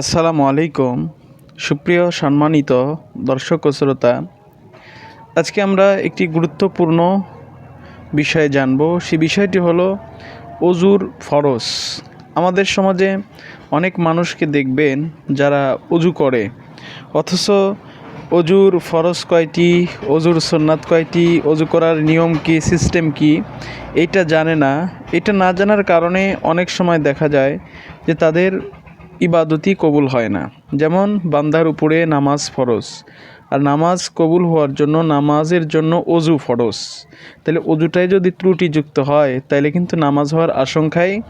আসসালামু আলাইকুম। সুপ্রিয় সম্মানিত দর্শক ও শ্রোতা, আজকে আমরা একটি গুরুত্বপূর্ণ বিষয়ে জানব। সেই বিষয়টি হলো অজুর ফরস আমাদের সমাজে অনেক মানুষকে দেখবেন যারা অজু করে, অথচ অজুর ফরজ কয়টি, অজুর সুন্নাত কয়টি, অজু করার নিয়ম কী, সিস্টেম কী এইটা জানে না। এটা না জানার কারণে অনেক সময় দেখা যায় যে তাদের ইবাদতই কবুল হয় না। যেমন, বান্দার উপরে নামাজ ফরজ। আর নামাজ কবুল হওয়ার জন্য নামাজের জন্য অজু ফরজ। তাহলে অজুটাই যদি ত্রুটিযুক্ত হয়, তাহলে কিন্তু নামাজ হওয়ার আশঙ্কাই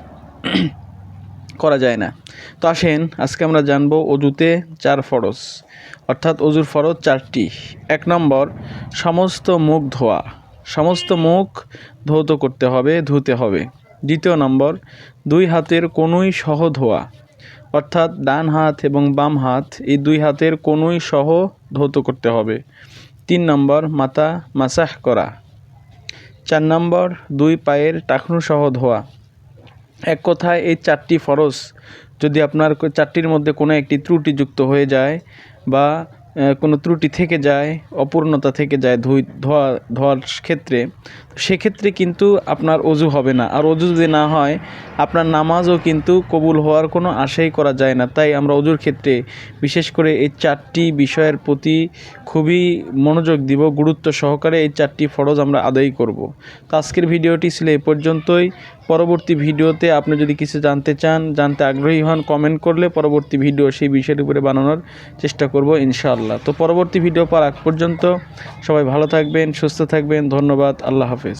করা যায় না। তো আসেন, আজকে আমরা জানব অজুতে চার ফরজ। অর্থাৎ অজুর ফরজ চারটি। এক নম্বর, সমস্ত মুখ ধোয়া। সমস্ত মুখ ধৌত করতে হবে, ধুতে হবে। দ্বিতীয় নম্বর, দুই হাতের কোনোই সহ ধোয়া। অর্থাৎ ডান হাত এবং বাম হাত, এই দুই হাতের কোনোই সহ ধৌত করতে হবে। তিন নম্বর, মাথা মাসাহ করা। চার নম্বর, দুই পায়ের টাকনু সহ ধোয়া। এক কথায়, এই চারটি ফরজ যদি আপনার চারটির মধ্যে কোনো একটি ত্রুটিযুক্ত হয়ে যায় বা কোনো ত্রুটি থেকে যায়, অপূর্ণতা থেকে যায় ধুই, ধোয়া, ধোয়ার ক্ষেত্রে সেক্ষেত্রে কিন্তু আপনার অজু হবে না। আর অজু যদি না হয়, আপনার নামাজও কিন্তু কবুল হওয়ার কোনো আশাই করা যায় না। তাই আমরা অজুর ক্ষেত্রে বিশেষ করে এই চারটি বিষয়ের প্রতি খুবই মনোযোগ দিব, গুরুত্ব সহকারে এই চারটি ফরজ আমরা আদায় করব। তো আজকের ভিডিওটি ছিল এ পর্যন্তই। পরবর্তী ভিডিওতে আপনি যদি কিছু জানতে চান, জানতে আগ্রহী হন কমেন্ট করলে পরবর্তী ভিডিও সেই বিষয়ের উপরে বানানোর চেষ্টা করব ইনশাআল্লাহ। তো পরবর্তী ভিডিও পার আগ পর্যন্ত সবাই ভালো থাকবেন, সুস্থ থাকবেন, ধন্যবাদ, আল্লাহ হাফেজ।